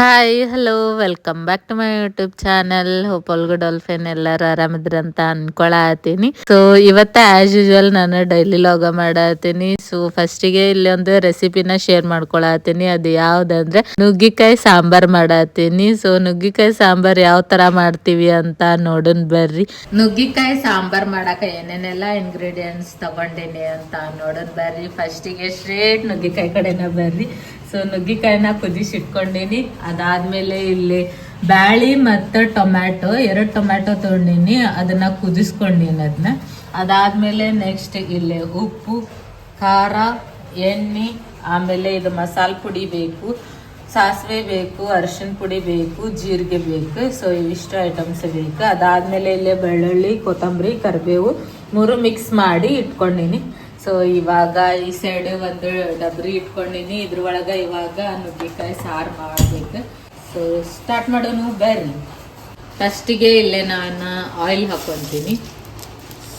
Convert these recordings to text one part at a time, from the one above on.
Hi hello welcome back to my YouTube channel ಹೋಪಲ್ಗು dolphin ಎಲ್ಲರೂ ಆರಾಮಿದ್ರಂತ ಅನ್ಕೊಳತೀನಿ. ಸೊ ಇವತ್ತ ಆಸ್ ಯೂಶುವಲ್ ನಾನು ಡೈಲಿ ಲಾಗ ಮಾಡತ್ತೀನಿ ಸೊ ಫಸ್ಟಿಗೆ ಇಲ್ಲಿ ಒಂದು ರೆಸಿಪಿನ ಶೇರ್ ಮಾಡ್ಕೊಳತೀನಿ. ಅದು ಯಾವ್ದಂದ್ರೆ ನುಗ್ಗಿಕಾಯಿ ಸಾಂಬಾರ್ ಮಾಡತ್ತೀನಿ ಸೊ ನುಗ್ಗಿಕಾಯಿ ಸಾಂಬಾರ್ ಯಾವ ತರ ಮಾಡ್ತೀವಿ ಅಂತ ನೋಡನ್ ಬರ್ರಿ. ನುಗ್ಗಿಕಾಯಿ ಸಾಂಬಾರ್ ಮಾಡಾಕ ಏನೇನೆಲ್ಲ ಇಂಗ್ರೀಡಿಯೆಂಟ್ಸ್ ತಗೊಂಡಿನಿ ಅಂತ ನೋಡನ್ ಬರ್ರಿ. ಫಸ್ಟಿಗೆ ಸ್ಟ್ರೇಟ್ ನುಗ್ಗಿಕಾಯಿ ಕಡೆನ ಬರ್ರಿ. ಸೊ ನುಗ್ಗಿಕಾಯಿನ ಕುದಿಸಿ ಇಟ್ಕೊಂಡೀನಿ. ಅದಾದ್ಮೇಲೆ ಇಲ್ಲಿ ಬ್ಯಾಳಿ ಮತ್ತು ಟೊಮ್ಯಾಟೊ, ಎರಡು ಟೊಮ್ಯಾಟೊ ತೊಗೊಂಡೀನಿ. ಅದನ್ನ ಕುದಿಸ್ಕೊಂಡೀನಿ ಅದನ್ನ ಅದಾದ್ಮೇಲೆ ನೆಕ್ಸ್ಟ್ ಇಲ್ಲಿ ಉಪ್ಪು, ಖಾರ, ಎಣ್ಣೆ, ಆಮೇಲೆ ಇದು ಮಸಾಲೆ ಪುಡಿ ಬೇಕು, ಸಾಸಿವೆ ಬೇಕು ಅರಿಶಿನ ಪುಡಿ ಬೇಕು, ಜೀರಿಗೆ ಬೇಕು. ಸೊ ಇವಿಷ್ಟು ಐಟಮ್ಸ್ ಬೇಕು. ಅದಾದ್ಮೇಲೆ ಇಲ್ಲೇ ಬೆಳ್ಳುಳ್ಳಿ, ಕೊತ್ತಂಬರಿ, ಕರಿಬೇವು ಮೂರು ಮಿಕ್ಸ್ ಮಾಡಿ ಇಟ್ಕೊಂಡೀನಿ. ಸೊ ಇವಾಗ ಈ ಸೈಡ್ ಒಂದು ಡಬ್ರಿ ಇಟ್ಕೊಂಡಿನಿ. ಇದ್ರೊಳಗೆ ಇವಾಗ ನುಗ್ಗಿಕಾಯಿ ಸಾರು ಮಾಡ್ಬೇಕು. ಸೊ ಸ್ಟಾರ್ಟ್ ಮಾಡೋನು ಬರ್ರಿ. ಫಸ್ಟಿಗೆ ಇಲ್ಲೇ ನಾನು ಆಯಿಲ್ ಹಾಕೊತೀನಿ.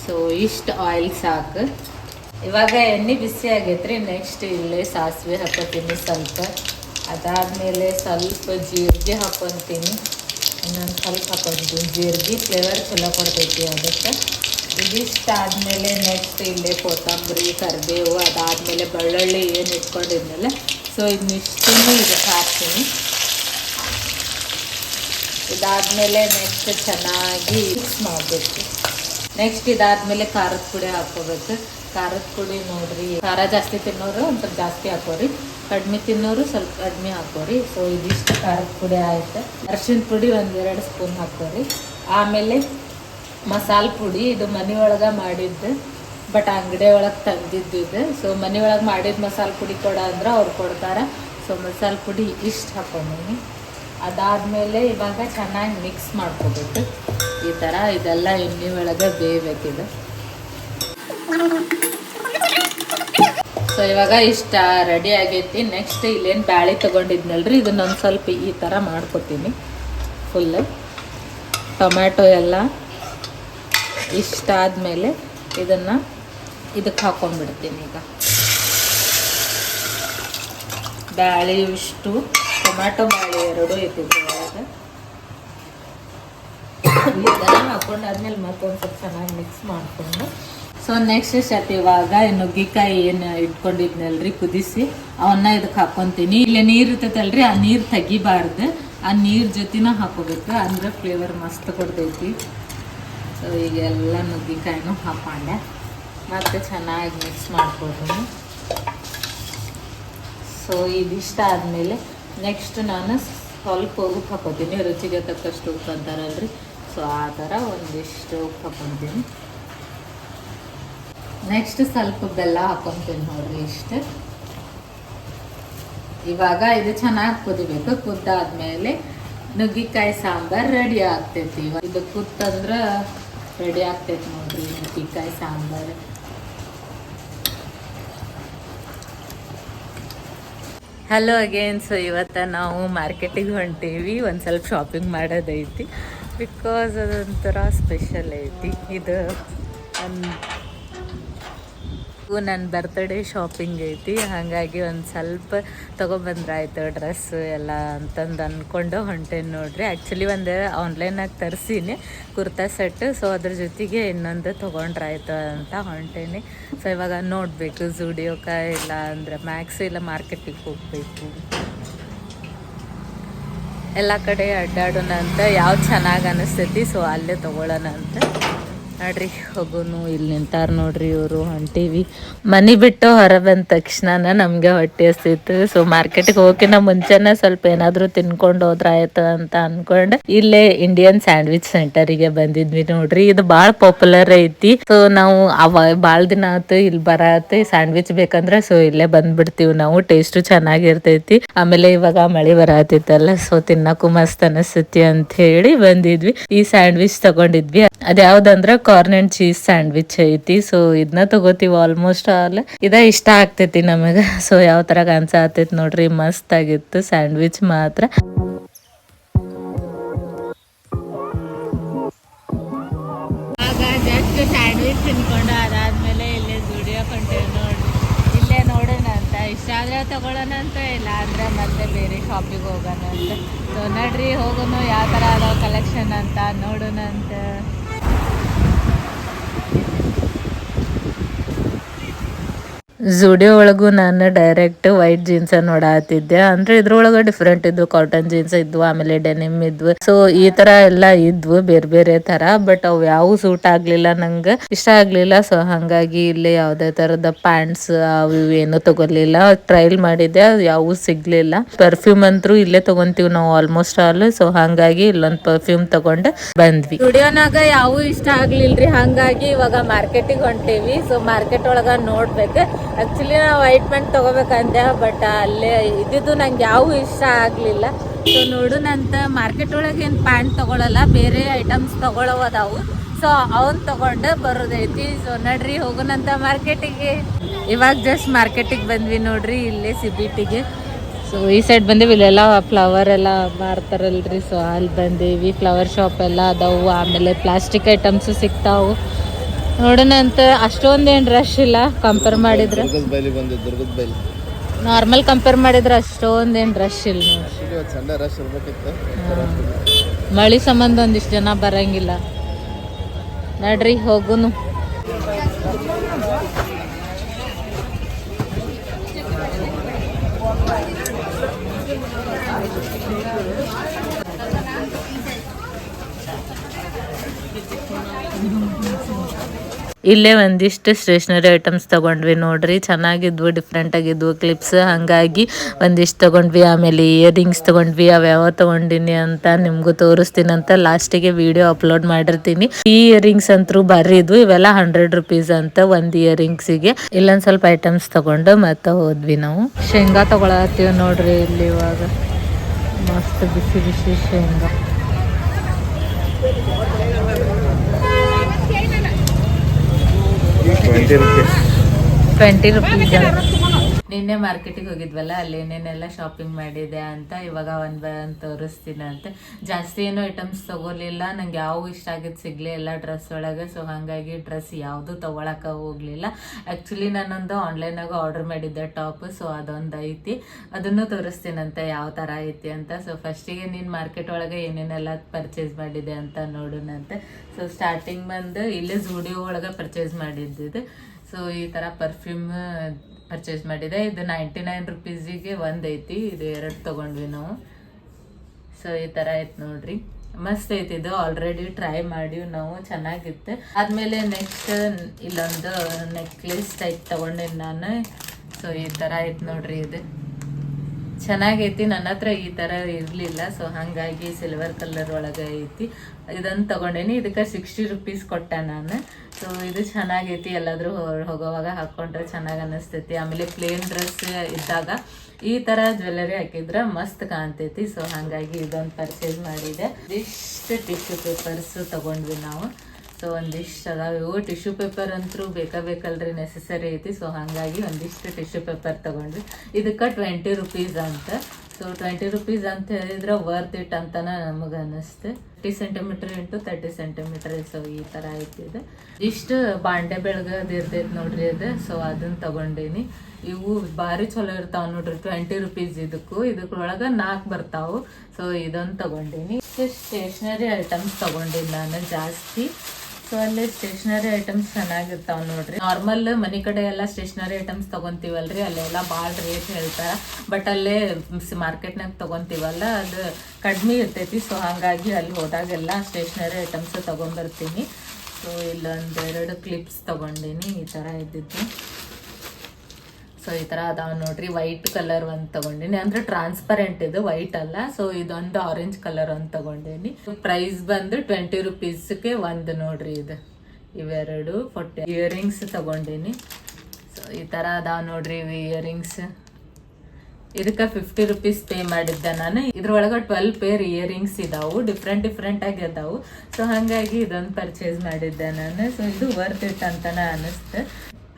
ಸೊ ಇಷ್ಟು ಆಯಿಲ್ ಸಾಕು. ಇವಾಗ ಎಣ್ಣೆ ಬಿಸಿ ಆಗೈತ್ರಿ. ನೆಕ್ಸ್ಟ್ ಇಲ್ಲೇ ಸಾಸಿವೆ ಹಾಕೋತೀನಿ ಸ್ವಲ್ಪ. ಅದಾದಮೇಲೆ ಸ್ವಲ್ಪ ಜೀರಿಗೆ ಹಾಕೊತೀನಿ. ಇನ್ನೊಂದು ಸ್ವಲ್ಪ ಹಾಕೊತೀನಿ. ಜೀರಿಗೆ ಫ್ಲೇವರ್ ಚಲೋ ಕೊಡ್ತೈತಿ ಅದಕ್ಕೆ. ಇದಿಷ್ಟ ಆದಮೇಲೆ ನೆಕ್ಸ್ಟ್ ಇಲ್ಲೇ ಕೊತ್ತಂಬರಿ, ಕರಿಬೇವು ಅದಾದಮೇಲೆ ಬೆಳ್ಳುಳ್ಳಿ ಏನು ಇಟ್ಕೊಂಡಿದ್ಮೇಲೆ ಸೊ ಇದನ್ನಿಷ್ಟನ್ನು ಇದಕ್ಕೆ ಹಾಕ್ತೀನಿ. ಇದಾದಮೇಲೆ ನೆಕ್ಸ್ಟ್ ಚೆನ್ನಾಗಿ ಮಿಕ್ಸ್ ಮಾಡಬೇಕು. ನೆಕ್ಸ್ಟ್ ಇದಾದಮೇಲೆ ಖಾರದ ಪುಡಿ ಹಾಕೋಬೇಕು ಖಾರದ ಪುಡಿ ನೋಡ್ರಿ, ಖಾರ ಜಾಸ್ತಿ ತಿನ್ನೋರು ಸ್ವಲ್ಪ ಜಾಸ್ತಿ ಹಾಕೋರಿ ಕಡಿಮೆ ತಿನ್ನೋರು ಸ್ವಲ್ಪ ಕಡಿಮೆ ಹಾಕೋರಿ ಸೊ ಇದಿಷ್ಟು ಖಾರದ ಪುಡಿ ಆಯಿತು. ಅರ್ಶಿನ ಪುಡಿ ಒಂದೆರಡು ಸ್ಪೂನ್ ಹಾಕೋರಿ ಆಮೇಲೆ ಮಸಾಲೆ ಪುಡಿ ಇದು ಮನೆ ಒಳಗೆ ಮಾಡಿದ್ದು ಬಟ್ ಅಂಗಡಿ ಒಳಗೆ ತಂದಿದ್ದು ಇದು. ಸೊ ಮನೆ ಒಳಗೆ ಮಾಡಿದ ಮಸಾಲೆ ಪುಡಿ ಕೊಡ ಅಂದ್ರೆ ಅವ್ರು ಕೊಡ್ತಾರೆ. ಸೊ ಮಸಾಲ ಪುಡಿ ಇಷ್ಟು ಹಾಕೊಂಡೀನಿ ಅದಾದಮೇಲೆ ಇವಾಗ ಚೆನ್ನಾಗಿ ಮಿಕ್ಸ್ ಮಾಡ್ಕೋಬೇಕು. ಈ ಥರ ಇದೆಲ್ಲ ಎಣ್ಣೆ ಒಳಗೆ ಬೇಯಬೇಕಿದೆ. ಸೊ ಇವಾಗ ಇಷ್ಟ ರೆಡಿ ಆಗೈತಿ. ನೆಕ್ಸ್ಟ್ ಇಲ್ಲೇನು ಬ್ಯಾಳಿ ತೊಗೊಂಡಿದ್ನಲ್ರಿ? ಇದನ್ನೊಂದು ಸ್ವಲ್ಪ ಈ ಥರ ಮಾಡ್ಕೊತೀನಿ. ಫುಲ್ ಟೊಮ್ಯಾಟೊ ಎಲ್ಲ. ಇಷ್ಟಾದಮೇಲೆ ಇದನ್ನು ಇದಕ್ಕೆ ಹಾಕೊಂಡ್ಬಿಡ್ತೀನಿ ಈಗ. ಬ್ಯಾಳಿ ಇಷ್ಟು ಟೊಮ್ಯಾಟೊ ಬ್ಯಾಳಿ ಎರಡು ಥರ ಹಾಕೊಂಡಾದ್ಮೇಲೆ ಮತ್ತೊಂದು ಸ್ವಲ್ಪ ಚೆನ್ನಾಗಿ ಮಿಕ್ಸ್ ಮಾಡಿಕೊಂಡು. ಸೊ ನೆಕ್ಸ್ಟ್ ಸ್ಟೆಪ್ ಇವಾಗ ನುಗ್ಗಿಕಾಯಿ ಏನು ಇಟ್ಕೊಂಡಿದ್ನಲ್ರಿ, ಕುದಿಸಿ. ಅವನ್ನ ಇದಕ್ಕೆ ಹಾಕೊತೀನಿ. ಇಲ್ಲಿ ನೀರು ಇರ್ತೈತಲ್ರಿ, ಆ ನೀರು ತೆಗಿಬಾರ್ದು. ಆ ನೀರು ಜೊತೆನ ಹಾಕೋಬೇಕು. ಅಂದ್ರೆ ಫ್ಲೇವರ್ ಮಸ್ತ್ ಕೊಡ್ತೈತಿ. ಸೊ ಈಗ ಎಲ್ಲ ನುಗ್ಗಿಕಾಯಿನೂ ಹಾಕೊಂಡೆ. ಮತ್ತು ಚೆನ್ನಾಗಿ ಮಿಕ್ಸ್ ಮಾಡ್ಕೊತೀನಿ. ಸೊ ಇದಿಷ್ಟ ಆದಮೇಲೆ ನೆಕ್ಸ್ಟ್ ನಾನು ಸ್ವಲ್ಪ ಉಪ್ಪು ಹಾಕೋತೀನಿ. ರುಚಿಗೆ ತಕ್ಕಷ್ಟು ಉಪ್ಪು ಅಂತಾರಲ್ರಿ. ಸೊ ಆ ಥರ ಒಂದಿಷ್ಟು ಉಪ್ಪು ಹಾಕೊತೀನಿ. ನೆಕ್ಸ್ಟ್ ಸ್ವಲ್ಪ ಬೆಲ್ಲ ಹಾಕೊತೀನಿ ನೋಡ್ರಿ ಇಷ್ಟು. ಇವಾಗ ಇದು ಚೆನ್ನಾಗಿ ಕುದಿಬೇಕು. ಕುದ್ದಾದ್ಮೇಲೆ ನುಗ್ಗಿಕಾಯಿ ಸಾಂಬಾರ್ ರೆಡಿ ಆಗ್ತೈತಿ. ಇದು ಕುತ್ತಂದ್ರೆ ರೆಡಿ ಆಗ್ತೈತೆ ನೋಡ್ರಿ ನುಗ್ಗಿಕಾಯಿ ಸಾಂಬಾರು. ಹಲೋ ಅಗೇನ್ ಸೊ ಇವತ್ತು ನಾವು ಮಾರ್ಕೆಟಿಗೆ ಹೊಂಟೀವಿ. ಒಂದು ಸ್ವಲ್ಪ ಶಾಪಿಂಗ್ ಮಾಡೋದೈತಿ. ಬಿಕಾಸ್ ಅದೊಂಥರ ಸ್ಪೆಷಲ್ ಐತಿ. ಇದು ನನ್ನ ಬರ್ತ್ಡೇ ಶಾಪಿಂಗ್ ಐತಿ. ಹಾಗಾಗಿ ಒಂದು ಸ್ವಲ್ಪ ತೊಗೊಬಂದ್ರಾಯ್ತು ಡ್ರೆಸ್ ಎಲ್ಲ ಅಂತಂದು ಅಂದ್ಕೊಂಡು ಹೊಂಟೇನು ನೋಡ್ರಿ. ಆ್ಯಕ್ಚುಲಿ ಒಂದು ಆನ್ಲೈನಾಗ ತರಿಸೀನಿ ಕುರ್ತಾ ಸೆಟ್ ಸೊ ಅದ್ರ ಜೊತೆಗೆ ಇನ್ನೊಂದು ತೊಗೊಂಡ್ರಾಯ್ತು ಅಂತ ಹೊಂಟೇನಿ. ಸೊ ಇವಾಗ ನೋಡಬೇಕು ಝುಡಿಯೋಕ ಇಲ್ಲ ಅಂದರೆ ಮ್ಯಾಕ್ಸ್ ಇಲ್ಲ ಮಾರ್ಕೆಟಿಗೆ ಹೋಗಬೇಕು. ಎಲ್ಲ ಕಡೆ ಅಡ್ಡಾಡೋಣ ಅಂತ. ಯಾವ್ದು ಚೆನ್ನಾಗಿ ಅನಿಸ್ತೈತಿ ಸೊ ಅಲ್ಲೇ ತೊಗೊಳ್ಳೋಣ ಅಂತ. ನೋಡ್ರಿ ಹೋಗೋನು, ಇಲ್ಲಿ ನಿಂತಾರ ನೋಡ್ರಿ ಇವರು, ಹೊಂಟೀವಿ. ಮನೆ ಬಿಟ್ಟು ಹೊರ ಬಂದ ತಕ್ಷಣ ನಮಗೆ ಹೊಟ್ಟೆ ಹಸ್ತಿತ್ತು ಸೊ ಮಾರ್ಕೆಟ್ಗೆ ಹೋಗಿನ ಮುಂಚೆನೆ ಸ್ವಲ್ಪ ಏನಾದರೂ ತಿನ್ಕೊಂಡು ಹೋದ್ರ ಆಯ್ತು ಅಂತ ಅನ್ಕೊಂಡು ಇಲ್ಲೇ ಇಂಡಿಯನ್ ಸ್ಯಾಂಡ್ವಿಚ್ ಸೆಂಟರಿಗೆ ಬಂದಿದ್ವಿ ನೋಡ್ರಿ. ಇದು ಭಾಳ ಪಾಪ್ಯುಲರ್ ಐತಿ. ಸೊ ನಾವು ಅವ ಭಾಳ ದಿನ ಆಯ್ತು ಇಲ್ಲಿ ಬರತ್ತೆ ಸ್ಯಾಂಡ್ವಿಚ್ ಬೇಕಂದ್ರೆ ಸೊ ಇಲ್ಲೇ ಬಂದ್ಬಿಡ್ತೀವಿ ನಾವು. ಟೇಸ್ಟ್ ಚೆನ್ನಾಗಿರ್ತೈತಿ. ಆಮೇಲೆ ಇವಾಗ ಮಳೆ ಬರತ್ತಿತ್ತಲ್ಲ ಸೊ ತಿನ್ನಕ್ಕೂ ಮಸ್ತ್ ಅನಿಸ್ತೈತಿ ಅಂತ ಹೇಳಿ ಬಂದಿದ್ವಿ. ಈ ಸ್ಯಾಂಡ್ವಿಚ್ ತಗೊಂಡಿದ್ವಿ. ಅದ್ಯಾವ್ದಂದ್ರ ಕಾರ್ನ್ ಅಂಡ್ ಚೀಸ್ ಸ್ಯಾಂಡ್ವಿಚ್ ಐತಿ. ಸೊ ಇದನ್ನ ತಗೋತೀವಿ ಆಲ್ಮೋಸ್ಟ್ ಆಲ್ ಇದ ಇಷ್ಟ ಆಗ್ತೈತಿ ನಮಗ. ಸೊ ಯಾವ ತರ ಕಾಣಿಸತೈತಿ ನೋಡ್ರಿ, ಮಸ್ತ್ ಆಗಿತ್ತು ಸ್ಯಾಂಡ್ವಿಚ್ ಮಾತ್ರ. ಸ್ಯಾಂಡ್ವಿಚ್ ತಿನ್ಕೊಂಡು ಅದಾದ್ಮೇಲೆ ಇಲ್ಲೇ ದುಡಿಯೋ ನೋಡಿ ಇಲ್ಲೇ ನೋಡೋಣ ಅಂತ. ಇಷ್ಟ ಆದ್ರೆ ತಗೊಳ್ಳೋಣ ಅಂತ, ಇಲ್ಲ ಅಂದ್ರೆ ಮತ್ತೆ ಬೇರೆ ಶಾಪಿಗೆ ಹೋಗೋಣ ಅಂತ. ಸೊ ನಡ್ರಿ, ಹೋಗೋಣ, ಯಾವ ಥರ ಅದಾವ ಕಲೆಕ್ಷನ್ ಅಂತ ನೋಡೋಣ ಅಂತ. ಜುಡಿಯೋ ಒಳಗೂ ನಾನು ಡೈರೆಕ್ಟ್ ವೈಟ್ ಜೀನ್ಸ್ ನೋಡಾತಿದ್ದೆ ಅಂದ್ರೆ ಇದ್ರೊಳಗ ಡಿಫ್ರೆಂಟ್ ಇದ್ವು ಕಾಟನ್ ಜೀನ್ಸ್ ಇದ್ವು, ಆಮೇಲೆ ಡೆನಿಮ್ ಇದ್ವು. ಸೊ ಈ ತರ ಎಲ್ಲ ಇದ್ವು, ಬೇರೆ ಬೇರೆ ತರ. ಬಟ್ ಅವು ಯಾವ ಸೂಟ್ ಆಗ್ಲಿಲ್ಲ, ನಂಗ ಇಷ್ಟ ಆಗ್ಲಿಲ್ಲ. ಸೊ ಹಂಗಾಗಿ ಇಲ್ಲಿ ಯಾವ್ದೇ ತರದ ಪ್ಯಾಂಟ್ಸ್ ಅವು ಏನು ತಗೊಲಿಲ್ಲ ಟ್ರೈಲ್ ಮಾಡಿದ್ದೆ, ಅದು ಯಾವು ಸಿಗ್ಲಿಲ್ಲ. ಪರ್ಫ್ಯೂಮ್ ಅಂತೂ ಇಲ್ಲೇ ತಗೊಂತೀವಿ ನಾವು ಆಲ್ಮೋಸ್ಟ್ ಆಲ್ ಸೊ ಹಂಗಾಗಿ ಇಲ್ಲೊಂದ್ ಪರ್ಫ್ಯೂಮ್ ತಗೊಂಡ್, ಬಂದ್ವಿ. ಸ್ಟುಡಿಯೋನಾಗ ಯಾವ ಇಷ್ಟ ಆಗ್ಲಿಲ್ರಿ. ಹಂಗಾಗಿ ಇವಾಗ ಮಾರ್ಕೆಟಿಗೆ ಹೊಂಟೇವಿ. ಸೊ ಮಾರ್ಕೆಟ್ ಒಳಗ ನೋಡ್ಬೇಕು. ಆಕ್ಚುಲಿ ನಾವು ವೈಟ್ ಪ್ಯಾಂಟ್ ತಗೋಬೇಕಂದೆ ಬಟ್ ಅಲ್ಲೇ ಇದ್ದಿದ್ದು ನಂಗೆ ಯಾವ ಇಷ್ಟ ಆಗಲಿಲ್ಲ. ಸೊ ನೋಡುನಂತ ಮಾರ್ಕೆಟ್ ಒಳಗೆ ಏನು ಪ್ಯಾಂಟ್ ತಗೊಳಲ್ಲ, ಬೇರೆ ಐಟಮ್ಸ್ ತಗೊಳ್ಳೋವು ಅದಾವು ಸೊ ಅವನ್ ತಗೊಂಡು ಬರೋದೈತಿ. ಸೊ ನಡ್ರಿ ಹೋಗೋಣಂತ ಮಾರ್ಕೆಟಿಗೆ ಇವಾಗ ಜಸ್ಟ್ ಮಾರ್ಕೆಟಿಗೆ ಬಂದ್ವಿ ನೋಡ್ರಿ, ಇಲ್ಲೇ ಸಿಬಿಟಿಗೆ ಸೊ ಈ ಸೈಡ್ ಬಂದೇವಿ, ಇಲ್ಲೆಲ್ಲ ಫ್ಲವರ್ ಎಲ್ಲ ಮಾರ್ತಾರಲ್ರಿ. ಸೊ ಅಲ್ಲಿ ಬಂದೇವಿ ಫ್ಲವರ್ ಶಾಪ್ ಎಲ್ಲ ಅದಾವು. ಆಮೇಲೆ ಪ್ಲಾಸ್ಟಿಕ್ ಐಟಮ್ಸು ಸಿಗ್ತಾವು. ನೋಡೋಣ ಅಂತ ಅಷ್ಟೊಂದೇನು ರಶ್ ಇಲ್ಲ ಕಂಪೇರ್ ಮಾಡಿದ್ರೆ. ನಾರ್ಮಲ್ ಕಂಪೇರ್ ಮಾಡಿದ್ರೆ ಅಷ್ಟೊಂದೇನು ರಶ್ ಇಲ್ಲ ಮಳಿ ಸಂಬಂಧ ಒಂದಿಷ್ಟು ಜನ ಬರಂಗಿಲ್ಲ. ನಡ್ರಿ ಹೋಗುನು. ಇಲ್ಲೇ ಒಂದಿಷ್ಟು ಸ್ಟೇಷ್ನರಿ ಐಟಮ್ಸ್ ತಗೊಂಡ್ವಿ ನೋಡ್ರಿ. ಚೆನ್ನಾಗಿದ್ವು ಡಿಫ್ರೆಂಟ್ ಆಗಿದ್ವು ಕ್ಲಿಪ್ಸ್ ಹಂಗಾಗಿ ಒಂದಿಷ್ಟು ತೊಗೊಂಡ್ವಿ, ಆಮೇಲೆ ಇಯರಿಂಗ್ಸ್ ತೊಗೊಂಡ್ವಿ, ಅವ್ಯಾವ ತೊಗೊಂಡಿನಿ ಅಂತ ನಿಮ್ಗೂ ತೋರಿಸ್ತೀನಿ ಅಂತ ಲಾಸ್ಟಿಗೆ ವಿಡಿಯೋ ಅಪ್ಲೋಡ್ ಮಾಡಿರ್ತೀನಿ. ಈ ಇಯರಿಂಗ್ಸ್ ಅಂತೂ ಭಾರಿ ಇದ್ವು ಇವೆಲ್ಲ ಹಂಡ್ರೆಡ್ ರುಪೀಸ್ ಅಂತ ಒಂದ್ ಇಯರಿಂಗ್ಸಿಗೆ ಇಲ್ಲೊಂದ್ ಸ್ವಲ್ಪ ಐಟಮ್ಸ್ ತಗೊಂಡು ಮತ್ತೆ ಹೋದ್ವಿ ನಾವು. ಶೇಂಗಾ ತಗೊಳತ್ತೀವಿ ನೋಡ್ರಿ ಇಲ್ಲಿ ಇವಾಗ. ಮಸ್ತ್ ಬಿಸಿ ಬಿಸಿ ಶೇಂಗಾ. ಟ್ವೆಂಟಿ ರುಪೀಸ್ ಟ್ವೆಂಟಿ ರುಪೀಸ್ ನಿನ್ನೆ ಮಾರ್ಕೆಟಿಗೆ ಹೋಗಿದ್ವಲ್ಲ, ಅಲ್ಲಿ ಏನೇನೆಲ್ಲ ಶಾಪಿಂಗ್ ಮಾಡಿದೆ ಅಂತ ಇವಾಗ ಒಂದು ಬೈ ಒಂದ್ ತೋರಿಸ್ತೀನಿ ಅಂತ. ಜಾಸ್ತಿ ಏನೋ ಐಟಮ್ಸ್ ತಗೋಲಿಲ್ಲ ನಂಗೆ ಯಾವ ಇಷ್ಟ ಆಗಿದ್ ಸಿಗ್ಲೇ ಎಲ್ಲ ಡ್ರೆಸ್ ಒಳಗೆ. ಸೊ ಹಾಗಾಗಿ ಡ್ರೆಸ್ ಯಾವುದು ತಗೊಳಕ ಹೋಗಲಿಲ್ಲ. ಆ್ಯಕ್ಚುಲಿ ನಾನೊಂದು ಆನ್ಲೈನಾಗ ಆರ್ಡರ್ ಮಾಡಿದ್ದೆ ಟಾಪ್ ಸೊ ಅದೊಂದು ಐತಿ. ಅದನ್ನು ತೋರಿಸ್ತೀನಂತೆ ಯಾವ ತರ ಐತಿ ಅಂತ. ಸೊ ಫಸ್ಟಿಗೆ ನೀನು ಮಾರ್ಕೆಟ್ ಒಳಗೆ ಏನೇನೆಲ್ಲ ಪರ್ಚೇಸ್ ಮಾಡಿದೆ ಅಂತ ನೋಡೋಣಂತೆ. ಸೊ ಸ್ಟಾರ್ಟಿಂಗ್ ಬಂದು ಇಲ್ಲೇ ಜೂಡಿಯೋ ಒಳಗೆ ಪರ್ಚೇಸ್ ಮಾಡಿದ್ದು ಸೊ ಈ ತರ ಪರ್ಫ್ಯೂಮ್ ಪರ್ಚೇಸ್ ಮಾಡಿದೆ. ಇದು ನೈಂಟಿ ನೈನ್ ರುಪೀಸಿಗೆ ಒಂದೈತಿ ಇದು ಎರಡು ತೊಗೊಂಡ್ವಿ ನಾವು. ಸೊ ಈ ಥರ ಐತೆ ನೋಡ್ರಿ. ಮಸ್ತ್ ಐತಿ ಇದು. ಆಲ್ರೆಡಿ ಟ್ರೈ ಮಾಡಿವಿ ನಾವು. ಚೆನ್ನಾಗಿತ್ತು. ಆದಮೇಲೆ ನೆಕ್ಸ್ಟ್ ಇಲ್ಲೊಂದು ನೆಕ್ಲೆಸ್ ಟೈಪ್ ತೊಗೊಂಡೆ ನಾನು. ಸೊ ಈ ಥರ ಐತೆ ನೋಡ್ರಿ ಇದು. ಚೆನ್ನಾಗೈತಿ, ನನ್ನ ಹತ್ರ ಈ ತರ ಇರಲಿಲ್ಲ ಸೊ ಹಂಗಾಗಿ ಸಿಲ್ವರ್ ಕಲರ್ ಒಳಗೆ ಐತಿ. ಇದನ್ನ ತಗೊಂಡೇನಿ, ಇದಕ್ಕೆ ಸಿಕ್ಸ್ಟಿ ರುಪೀಸ್ ಕೊಟ್ಟೆ ನಾನು. ಸೊ ಇದು ಚೆನ್ನಾಗೈತಿ, ಎಲ್ಲಾದ್ರೂ ಹೋಗೋವಾಗ ಹಾಕೊಂಡ್ರೆ ಚೆನ್ನಾಗಿ ಅನಿಸ್ತೈತಿ ಆಮೇಲೆ ಪ್ಲೇನ್ ಡ್ರೆಸ್ ಇದ್ದಾಗ ಈ ತರ ಜ್ಯುವೆಲರಿ ಹಾಕಿದ್ರೆ ಮಸ್ತ್ ಕಾಣ್ತೈತಿ. ಸೊ ಹಂಗಾಗಿ ಇದೊಂದು ಪರ್ಚೇಸ್ ಮಾಡಿದೆ. ಇಷ್ಟು ಟಿಶ್ಯೂ ಪೇಪರ್ಸ್ ತಗೊಂಡ್ವಿ ನಾವು. ಸೊ ಒಂದಿಷ್ಟು, ಅದಾವ ಟಿಶ್ಯೂ ಪೇಪರ್ ಅಂತೂ ಬೇಕಾ ಬೇಕಲ್ರಿ ನೆಸಸರಿ ಐತಿ. ಸೊ ಹಾಗಾಗಿ ಒಂದಿಷ್ಟು ಟಿಶ್ಯೂ ಪೇಪರ್ ತೊಗೊಂಡ್ವಿ. ಇದಕ್ಕೆ ಟ್ವೆಂಟಿ ರುಪೀಸ್ ಅಂತ. ಸೊ ಟ್ವೆಂಟಿ ರುಪೀಸ್ ಅಂತ ಹೇಳಿದ್ರೆ ವರ್ತ್ ಇಟ್ ಅಂತನ ನಮಗೆ ಅನ್ನಿಸ್ತು thirty centimetre into thirty centimetre so ಈ ಥರ ಐತಿ ಇದು. ಇಷ್ಟು ಬಾಂಡೆ ಬೆಳಗದು ಇರ್ತೈತಿ ನೋಡ್ರಿ ಅದು. ಸೊ ಅದನ್ನ ತಗೊಂಡೀನಿ. ಇವು ಭಾರಿ ಚಲೋ ಇರ್ತಾವೆ ನೋಡ್ರಿ ಟ್ವೆಂಟಿ ರುಪೀಸ್ ಇದಕ್ಕೂ. ಇದಕ್ಕೊಳಗೆ ನಾಲ್ಕು ಬರ್ತಾವು. ಸೊ ಇದೊಂದು ಇಷ್ಟು ಸ್ಟೇಷ್ನರಿ ಐಟಮ್ಸ್ ತಗೊಂಡಿನಿ ನಾನು ಜಾಸ್ತಿ. ಸೊ ಅಲ್ಲಿ ಸ್ಟೇಷನರಿ ಐಟಮ್ಸ್ ಚೆನ್ನಾಗಿರ್ತಾವ ನೋಡ್ರಿ. ನಾರ್ಮಲ್ ಮನಿ ಕಡೆ ಎಲ್ಲ ಸ್ಟೇಷನರಿ ಐಟಮ್ಸ್ ತಗೊಂತೀವಲ್ರಿ, ಅಲ್ಲೆಲ್ಲ ಭಾಳ ರೇಟ್ ಹೇಳ್ತಾರ. ಬಟ್ ಅಲ್ಲೇ ಮಾರ್ಕೆಟ್ನಾಗ ತಗೊಂತೀವಲ್ಲ, ಅದು ಕಡಿಮೆ ಇರ್ತೈತಿ. ಸೊ ಹಾಗಾಗಿ ಅಲ್ಲಿ ಹೋದಾಗೆಲ್ಲ ಸ್ಟೇಷನರಿ ಐಟಮ್ಸ್ ತಗೊಂಡ್ಬರ್ತೀನಿ ಸೊ ಇಲ್ಲೊಂದು ಎರಡು ಕ್ಲಿಪ್ಸ್ ತಗೊಂಡೀನಿ, ಈ ಥರ ಇದ್ದಿದ್ದು. ಸೊ ಈ ತರ ಅದಾವ ನೋಡ್ರಿ. ವೈಟ್ ಕಲರ್ ಒಂದು ತಗೊಂಡಿನಿ. ಅಂದ್ರೆ ಟ್ರಾನ್ಸ್ಪರೆಂಟ್ ಇದು ವೈಟ್ ಅಲ್ಲ. ಸೊ ಇದೊಂದು ಆರೆಂಜ್ ಕಲರ್ ಒಂದ್ ತಗೊಂಡಿನಿ. ಪ್ರೈಸ್ ಬಂದು ಟ್ವೆಂಟಿ ರುಪೀಸ್ಗೆ ಒಂದು ನೋಡ್ರಿ ಇದು. ಇವೆರಡು ಫೋರ್ಟಿ ಇಯರಿಂಗ್ಸ್ ತಗೊಂಡೀನಿ. ಸೊ ಈ ತರ ಅದಾವ ನೋಡ್ರಿ ಇವು ಇಯರಿಂಗ್ಸ್ ಇದಕ್ಕೆ ಫಿಫ್ಟಿ ರುಪೀಸ್ ಪೇ ಮಾಡಿದ್ದೆ ನಾನು. ಇದ್ರೊಳಗೆ ಟ್ವೆಲ್ ಪೇರ್ ಇಯರಿಂಗ್ಸ್ ಇದಾವು. ಡಿಫ್ರೆಂಟ್ ಡಿಫ್ರೆಂಟ್ ಆಗಿ ಅದಾವು. ಸೊ ಹಾಗಾಗಿ ಇದೊಂದು ಪರ್ಚೇಸ್ ಮಾಡಿದ್ದೆ ನಾನು. ಸೊ ಇದು ವರ್ತ್ ಇಟ್ ಅಂತಾನೆ ಅನಿಸ್ತು.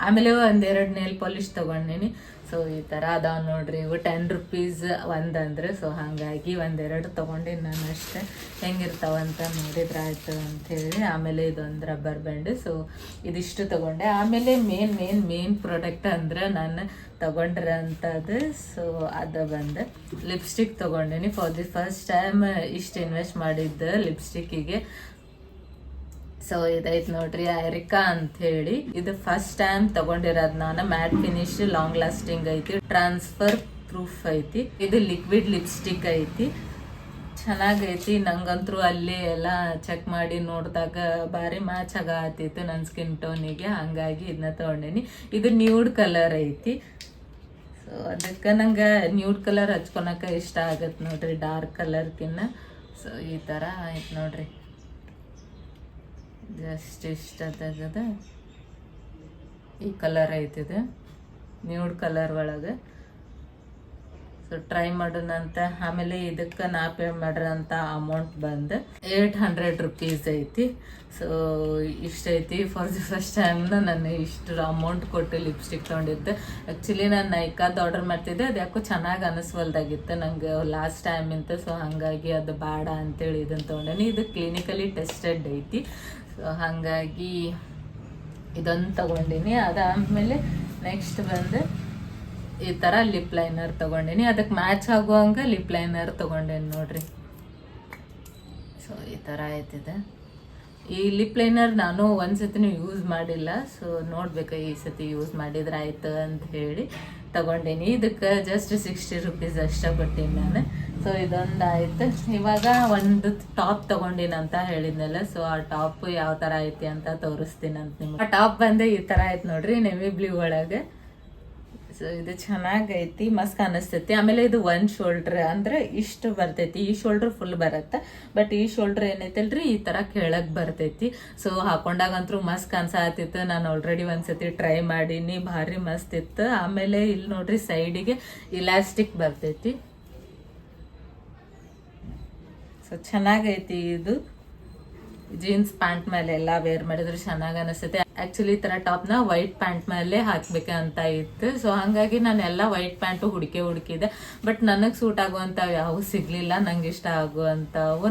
ಆಮೇಲೆ ಒಂದೆರಡು ನೇಲ್ ಪಾಲಿಶ್ ತೊಗೊಂಡೀನಿ. ಸೊ ಈ ಥರ ಅದಾವ ನೋಡ್ರಿ. ಇವು ಟೆನ್ ರುಪೀಸ್ ಒಂದಂದ್ರೆ ಸೊ ಹಾಗಾಗಿ ಒಂದೆರಡು ತೊಗೊಂಡಿನಿ ನಾನು ಅಷ್ಟೇ. ಹೆಂಗಿರ್ತಾವಂತ ನೋಡಿದ್ರೆ ಆಯ್ತು ಅಂಥೇಳಿ ಆಮೇಲೆ ಇದೊಂದು ರಬ್ಬರ್ ಬ್ಯಾಂಡ್ ಸೊ ಇದಿಷ್ಟು ತಗೊಂಡೆ. ಆಮೇಲೆ ಮೇನ್ ಮೇನ್ ಮೇನ್ ಪ್ರಾಡಕ್ಟ್ ಅಂದ್ರೆ ನಾನು ತಗೊಂಡಿರೋಂಥದ್ದು. ಸೊ ಅದು ಬಂದು ಲಿಪ್ಸ್ಟಿಕ್ ತೊಗೊಂಡಿನಿ. ಫಾರ್ ದಿ ಫಸ್ಟ್ ಟೈಮ್ ಇಷ್ಟು ಇನ್ವೆಸ್ಟ್ ಮಾಡಿದ್ದೆ ಲಿಪ್ಸ್ಟಿಕ್ಕಿಗೆ ಸೊ ಇದೈತ್ ನೋಡ್ರಿ ಐರಿಕಾ ಅಂತ ಹೇಳಿ ಇದು ಫಸ್ಟ್ ಟೈಮ್ ತಗೊಂಡಿರೋದ್ ನಾನು. ಮ್ಯಾಟ್ ಫಿನಿಶ್ ಲಾಂಗ್ ಲಾಸ್ಟಿಂಗ್ ಐತಿ. ಟ್ರಾನ್ಸ್ಫರ್ ಪ್ರೂಫ್ ಐತಿ. ಇದು ಲಿಕ್ವಿಡ್ ಲಿಪ್ಸ್ಟಿಕ್ ಐತಿ. ಚೆನ್ನಾಗೈತಿ. ನಂಗಂತರೂ ಅಲ್ಲಿ ಎಲ್ಲ ಚೆಕ್ ಮಾಡಿ ನೋಡಿದಾಗ ಭಾರಿ ಮ್ಯಾಚ್ ಆಗತ್ತಿತ್ತು ನನ್ನ ಸ್ಕಿನ್ ಟೋನಿಗೆ ಹಂಗಾಗಿ ಇದನ್ನ ತಗೊಂಡೇನಿ. ಇದು ನ್ಯೂಡ್ ಕಲರ್ ಐತಿ. ಸೊ ಅದಕ್ಕೆ ನಂಗೆ ನ್ಯೂಡ್ ಕಲರ್ ಹಚ್ಕೊಳಕ ಇಷ್ಟ ಆಗತ್ತೆ ನೋಡ್ರಿ. ಡಾರ್ಕ್ ಕಲರ್ಕಿನ್ನ ಸೊ ಈ ಥರ ಆಯ್ತು ನೋಡ್ರಿ. ಜಸ್ಟ್ ಇಷ್ಟ ಈ ಕಲರ್ ಐತಿದೆ. ನ್ಯೂಡ್ ಕಲರ್ ಒಳಗೆ. ಸೊ ಟ್ರೈ ಮಾಡೋಣಂತ ಆಮೇಲೆ ಇದಕ್ಕೆ ನಾ ಪೇ ಮಾಡಿರೋಂಥ ಅಮೌಂಟ್ ಬಂದು ಏಯ್ಟ್ ಹಂಡ್ರೆಡ್ ರುಪೀಸ್ ಐತಿ. ಸೊ ಇಷ್ಟ ಐತಿ. ಫಾರ್ ದಿ ಫಸ್ಟ್ ಟೈಮ್ ನಾನು ಇಷ್ಟು ಅಮೌಂಟ್ ಕೊಟ್ಟು ಲಿಪ್ಸ್ಟಿಕ್ ತೊಗೊಂಡಿದ್ದೆ. ಆ್ಯಕ್ಚುಲಿ ನಾನು ನೈಕಾದ ಆರ್ಡರ್ ಮಾಡ್ತಿದ್ದೆ. ಅದು ಯಾಕೋ ಚೆನ್ನಾಗಿ ಅನಿಸ್ವಲ್ದಾಗಿತ್ತು. ನಂಗೆ ಲಾಸ್ಟ್ ಟೈಮ್ ಇಂತ ಸೊ ಹಾಗಾಗಿ ಅದು ಬೇಡ ಅಂತೇಳಿ ಇದನ್ನು ತೊಗೊಂಡೇನಿ. ಇದು ಕ್ಲಿನಿಕಲಿ ಟೆಸ್ಟೆಡ್ ಐತಿ. ಸೊ ಹಾಗಾಗಿ ಇದೊಂದು ತಗೊಂಡಿನಿ. ಅದಾದಮೇಲೆ ನೆಕ್ಸ್ಟ್ ಬಂದು ಈ ಥರ ಲಿಪ್ ಲೈನರ್ ತಗೊಂಡಿನಿ. ಅದಕ್ಕೆ ಮ್ಯಾಚ್ ಆಗುವಂಗ ಲಿಪ್ ಲೈನರ್ ತಗೊಂಡೇನಿ ನೋಡ್ರಿ. ಸೊ ಈ ಥರ ಆಯ್ತಿದೆ. ಈ ಲಿಪ್ ಲೈನರ್ ನಾನು ಒಂದ್ಸತಿನೂ ಯೂಸ್ ಮಾಡಿಲ್ಲ. ಸೊ ನೋಡ್ಬೇಕು ಈ ಸತಿ ಯೂಸ್ ಮಾಡಿದ್ರೆ ಆಯ್ತು ಅಂತ ಹೇಳಿ ತಗೊಂಡೇನಿ. ಇದಕ್ಕೆ ಜಸ್ಟ್ ಸಿಕ್ಸ್ಟಿ ರುಪೀಸ್ ಅಷ್ಟೇ ಕೊಟ್ಟೀನಿ ನಾನು. ಸೊ ಇದೊಂದು ಆಯಿತು. ಇವಾಗ ಒಂದು ಟಾಪ್ ತಗೊಂಡಿನಿ ಅಂತ ಹೇಳಿದ್ನಲ್ಲ. ಸೊ ಆ ಟಾಪ್ ಯಾವ ಥರ ಐತಿ ಅಂತ ತೋರಿಸ್ತೀನಿ ಅಂತ ನಿಮ್ಗೆ. ಆ ಟಾಪ್ ಬಂದು ಈ ಥರ ಆಯ್ತು ನೋಡ್ರಿ ನೆವಿ ಬ್ಲೂ ಒಳಗೆ. ಇದು ಚೆನ್ನಾಗೈತಿ, ಮಸ್ಕ್ ಅನಿಸ್ತೈತಿ. ಆಮೇಲೆ ಇದು ಒನ್ ಶೋಲ್ಡ್ರ್ ಅಂದ್ರೆ ಇಷ್ಟು ಬರ್ತೈತಿ. ಈ ಶೋಲ್ಡ್ರ್ ಫುಲ್ ಬರುತ್ತೆ. ಬಟ್ ಈ ಶೋಲ್ಡ್ರ್ ಏನೈತಲ್ರಿ? ಈ ತರ ಕೆಳಗೆ ಬರ್ತೈತಿ. ಸೊ ಹಾಕೊಂಡಾಗಂತೂ ಮಸ್ಕ್ ಅನ್ಸಾತಿತ್ತು. ನಾನು ಆಲ್ರೆಡಿ ಒಂದ್ಸತಿ ಟ್ರೈ ಮಾಡೀನಿ. ಭಾರಿ ಮಸ್ತ್ ಇತ್ತು. ಆಮೇಲೆ ಇಲ್ಲಿ ನೋಡ್ರಿ ಸೈಡಿಗೆ ಇಲಾಸ್ಟಿಕ್ ಬರ್ತೈತಿ. ಸೊ ಚೆನ್ನಾಗೈತಿ ಇದು. ಜೀನ್ಸ್ ಪ್ಯಾಂಟ್ ಮೇಲೆ ಎಲ್ಲ ವೇರ್ ಮಾಡಿದ್ರೆ ಚೆನ್ನಾಗಿ ಅನಿಸುತ್ತೆ. ಆಕ್ಚುಲಿ ಈ ತರ ಟಾಪ್ನ ವೈಟ್ ಪ್ಯಾಂಟ್ ಮೇಲೆ ಹಾಕ್ಬೇಕಂತ ಇತ್ತು. ಸೊ ಹಂಗಾಗಿ ನಾನು ಎಲ್ಲ ವೈಟ್ ಪ್ಯಾಂಟು ಹುಡುಕಿ ಹುಡುಕಿದೆ. ಬಟ್ ನನಗೆ ಸೂಟ್ ಆಗುವಂಥವು ಯಾವ ಸಿಗ್ಲಿಲ್ಲ. ನಂಗೆ ಇಷ್ಟ ಆಗುವಂಥವು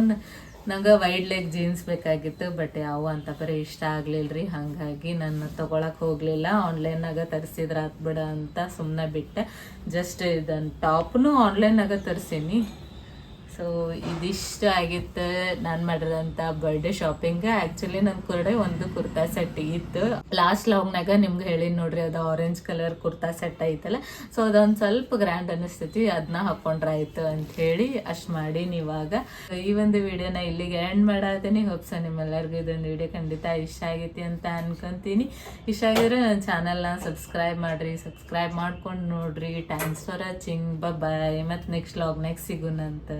ನಂಗೆ ವೈಡ್ ಲೆಗ್ ಜೀನ್ಸ್ ಬೇಕಾಗಿತ್ತು. ಬಟ್ ಯಾವ ಅಂತ ಬರೀ ಇಷ್ಟ ಆಗ್ಲಿಲ್ರಿ. ಹಾಗಾಗಿ ನಾನು ತಗೊಳಕ್ ಹೋಗ್ಲಿಲ್ಲ. ಆನ್ಲೈನಾಗ ತರಿಸಿದ್ರ ಬಿಡ ಅಂತ ಸುಮ್ಮನೆ ಬಿಟ್ಟೆ ಜಸ್ಟ್ ಇದನ್ನ ಟಾಪ್ನು ಆನ್ಲೈನಾಗ ತರಿಸೀನಿ. ಸೊ ಇದಿಷ್ಟು ಆಗಿತ್ತು ನಾನು ಮಾಡಿರೋಂಥ ಬರ್ಡೇ ಶಾಪಿಂಗ್ ಆ್ಯಕ್ಚುಲಿ ನನ್ನ ಕುರ್ಡೆ ಒಂದು ಕುರ್ತಾ ಸೆಟ್ ಇತ್ತು. ಲಾಸ್ಟ್ ಲಾಂಗ್ನಾಗ ನಿಮ್ಗೆ ಹೇಳಿ ನೋಡ್ರಿ, ಅದು ಆರೆಂಜ್ ಕಲರ್ ಕುರ್ತಾ ಸೆಟ್ ಐತಲ್ಲ. ಸೊ ಅದೊಂದು ಸ್ವಲ್ಪ ಗ್ರ್ಯಾಂಡ್ ಅನಿಸ್ತೈತಿ ಅದನ್ನ ಹಾಕೊಂಡ್ರೆ ಆಯ್ತು ಅಂತ ಹೇಳಿ ಅಷ್ಟು ಮಾಡಿ ಇವಾಗ. ಈ ಒಂದು ವಿಡಿಯೋನ ಇಲ್ಲಿಗೆ ಎಂಡ್ ಮಾಡತ್ತೀನಿ ಹೋಪ್ಸ ನಿಮ್ಮೆಲ್ಲರಿಗೂ ಇದೊಂದು ವಿಡಿಯೋ ಖಂಡಿತ ಇಷ್ಟ ಆಗೈತಿ ಅಂತ ಅನ್ಕೊಂತೀನಿ. ಇಷ್ಟ ಆಗಿದ್ರೆ ನನ್ನ ಚಾನಲ್ನ ಸಬ್ಸ್ಕ್ರೈಬ್ ಮಾಡ್ರಿ. ಸಬ್ಸ್ಕ್ರೈಬ್ ಮಾಡ್ಕೊಂಡು ನೋಡ್ರಿ. ಟ್ಯಾಂಕ್ಸ್ ಫಾರ್ ವಾಚಿಂಗ್ ಬಾಯ್ ಮತ್ತು ನೆಕ್ಸ್ಟ್ ಲಾಗ್ ನೆಕ್ಸ್ಟ್ ಸಿಗೋಣಂತ.